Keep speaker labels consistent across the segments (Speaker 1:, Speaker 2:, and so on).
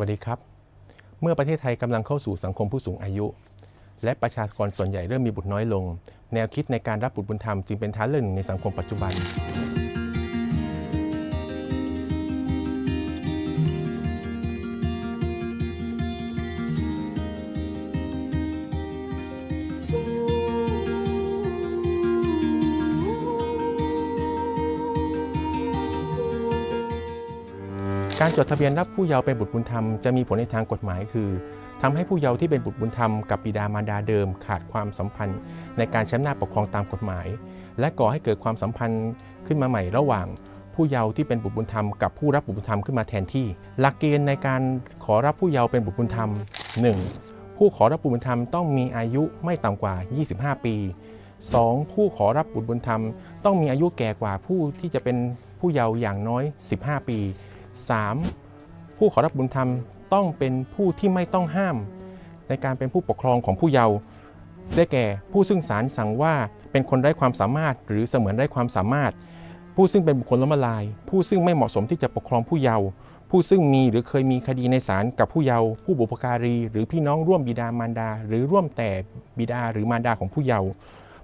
Speaker 1: วัสดีครับ เมื่อประเทศไทยกำลังเข้าสู่สังคมผู้สูงอายุ และประชากรส่วนใหญ่เริ่มมีบุตรน้อยลง แนวคิดในการรับบุตรบุญธรรมจึงเป็นทางเลือกหนึ่งในสังคมปัจจุบัน การจดทะเบียนรับผู้เยาว์เป็นบุตรบุญธรรมจะมีผลในทางกฎหมายคือทำให้ผู้เยาว์ที่เป็นบุตรบุญธรรมกับบิดามารดาเดิมขาดความสัมพันธ์ ในการใช้อำนาปกครองตามกฎหมาย และก่อให้เกิดความสัมพันธ์ขึ้นมาใหม่ระหว่าง ผู้เยาว์ที่เป็นบุตรบุญธรรมกับผู้รับบุตรบุญธรรมขึ้นมาแทนที่ หลักเกณฑ์ในการขอรับผู้เยาว์เป็นบุตรบุญธรรม 1. ผู้ขอรับบุตรบุญธรรมต้องมีอายุไม่ต่ำกว่า 25 ปี 2. ผู้ขอรับบุตรบุญธรรม ต้องมีอายุแก่กว่าผู้ที่จะเป็นผู้เยาว์อย่างน้อย 15 ปี 3. ผู้ขอรับบุญธรรมต้องเป็นผู้ที่ไม่ต้องห้าม ในการเป็นผู้ปกครองของผู้เยาว์ได้แก่ผู้ซึ่งศาลสั่งว่าเป็นคนไร้ความสามารถ หรือเสมือนไร้ความสามารถ ผู้ซึ่งเป็นบุคคลล้มละลาย ผู้ซึ่งไม่เหมาะสมที่จะปกครองผู้เยาว์ผู้ซึ่งมีหรือเคยมีคดีในศาลกับผู้เยาว์ผู้บุพการี หรือพี่น้องร่วมบิดามารดา หรือร่วมแต่บิดาหรือมารดาของผู้เยาว์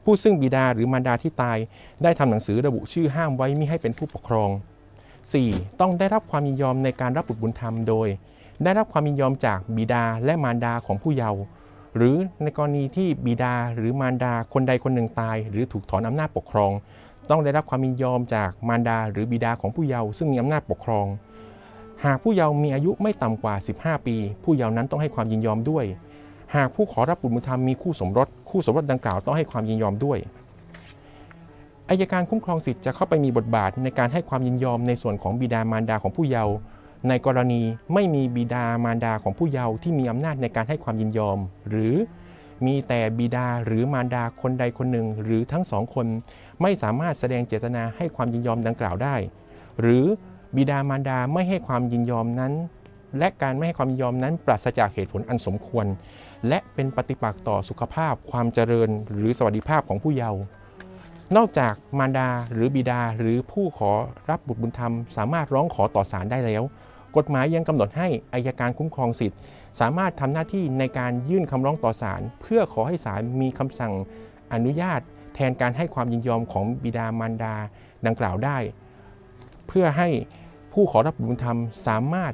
Speaker 1: ผู้ซึ่งบิดาหรือมารดาที่ตาย ได้ทำหนังสือระบุชื่อห้ามไว้มิให้เป็นผู้ปกครอง 4. ต้องได้รับความยินยอมในการรับบุตรบุญธรรมโดย ได้รับความยินยอมจากบิดาและมารดาของผู้เยาว์หรือในกรณีที่บิดาหรือมารดาคนใดคนหนึ่งตาย หรือถูกถอนอำนาจปกครอง ต้องได้รับความยินยอมจากมารดาหรือบิดาของผู้เยาว์ซึ่งมีอำนาจปกครอง หากผู้เยาว์มีอายุไม่ต่ำกว่า 15 ปี ผู้เยาว์นั้นต้องให้ความยินยอมด้วย หากผู้ขอรับบุตรบุญธรรมมีคู่สมรสคู่สมรสดังกล่าวต้องให้ความยินยอมด้วย อายการคุ้มครองสิทธิ์จะเข้าไปมีบทบาทในการให้ความยินยอมในส่วนของบิดามารดาของผู้เยาว์ในกรณีไม่มีบิดามารดาของผู้เยาว์ที่มีอำนาจในการให้ความยินยอม หรือมีแต่บิดาหรือมารดาคนใดคนหนึ่ง หรือทั้งสองคน ไม่สามารถแสดงเจตนาให้ความยินยอมดังกล่าวได้ หรือบิดามารดาไม่ให้ความยินยอมนั้น และการไม่ให้ความยินยอมนั้นปราศจากเหตุผลอันสมควร และเป็นปฏิปักษ์ต่อสุขภาพความเจริญ หรือสวัสดิภาพของผู้เยาว์ นอกจากมารดาหรือบิดาหรือผู้ขอรับบุตรบุญธรรม สามารถร้องขอต่อศาลได้แล้ว กฎหมายยังกำหนดให้อายการคุ้มครองสิทธิ์ สามารถทำหน้าที่ในการยื่นคำร้องต่อศาลเพื่อขอให้ศาลมีคำสั่งอนุญาต แทนการให้ความยินยอมของบิดามารดาดังกล่าวได้ เพื่อให้ผู้ขอรับบุตรบุญธรรมสามารถ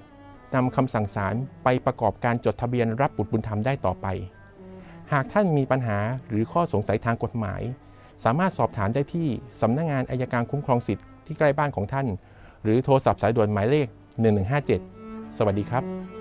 Speaker 1: นำคำสั่งศาลไปประกอบการจดทะเบียนรับบุตรบุญธรรมได้ต่อไป หากท่านมีปัญหาหรือข้อสงสัยทางกฎหมาย สามารถสอบถามได้ที่สำนักงงานอายการคุ้มครองสิทธิ์ที่ใกล้บ้านของท่าน หรือโทรศัพท์สายด่วนหมายเลข 1157 สวัสดีครับ